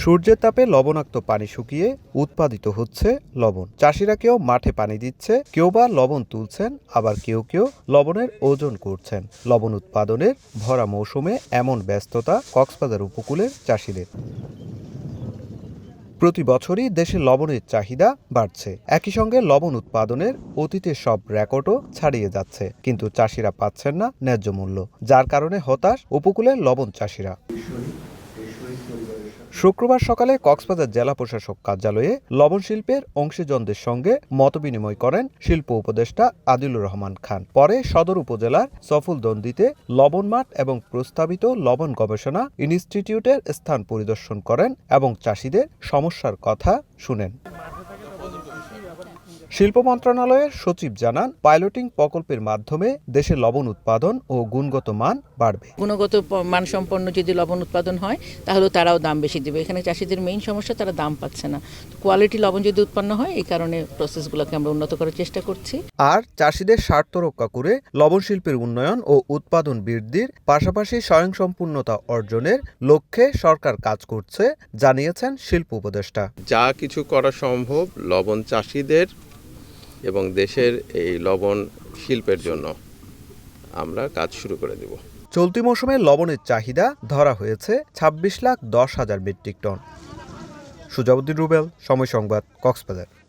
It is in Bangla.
সূর্যের তাপে লবণাক্ত পানি শুকিয়ে উৎপাদিত হচ্ছে লবণ। চাষিরা কেউ মাঠে পানি দিচ্ছে, কেউ বা লবণ তুলছেন, আবার কেউ কেউ লবণের ওজন করছেন। লবণ উৎপাদনের ভরা মৌসুমে এমন ব্যস্ততা কক্সবাজার উপকূলের চাষিদের। প্রতি বছরই দেশে লবণের চাহিদা বাড়ছে। একই সঙ্গে লবণ উৎপাদনের অতীতের সব রেকর্ডও ছাড়িয়ে যাচ্ছে। কিন্তু চাষিরা পাচ্ছেন না ন্যায্য মূল্য, যার কারণে হতাশ উপকূলের লবণ চাষিরা। শুক্রবার সকালে কক্সবাজার জেলা প্রশাসক কার্যালয়ে লবণ শিল্পের অংশীজনদের সঙ্গে মতবিনিময় করেন শিল্প উপদেষ্টা আদিলুর রহমান খান। পরে সদর উপজেলার সফল সফুলদন্দিতে লবণ মাঠ এবং প্রস্তাবিত লবণ গবেষণা ইনস্টিটিউটের স্থান পরিদর্শন করেন এবং চাষিদের সমস্যার কথা শুনেন। শিল্প মন্ত্রণালয়ের সচিব জানান পাইলটিং প্রকল্পের মাধ্যমে দেশে লবণ উৎপাদন ও গুণগত মান বাড়বে। গুণগত মানসম্পন্ন যদি লবণ উৎপাদন হয় তাহলে তারাও দাম বেশি দেবে। এখানে চাষিদের মেইন সমস্যা তারা দাম পাচ্ছে না। কোয়ালিটি লবণ যদি উৎপন্ন হয় এই কারণে প্রসেসগুলোকে আমরা উন্নত করার চেষ্টা করছি। আর চাষিদের স্বার্থ রক্ষা করে লবণ শিল্পের উন্নয়ন ও উৎপাদন বৃদ্ধির পাশাপাশি স্বয়ংসম্পূর্ণতা অর্জনের লক্ষ্যে সরকার কাজ করছে জানিয়েছেন শিল্প উপদেষ্টা। যা কিছু করা সম্ভব লবণ চাষিদের এবং দেশের এই লবণ শিল্পের জন্য আমরা কাজ শুরু করে দেব। চলতি মৌসুমে লবণের চাহিদা ধরা হয়েছে ছাব্বিশ লাখ দশ হাজার মেট্রিক টন। সুজাউদ্দিন রুবেল, সময় সংবাদ, কক্সবাজার।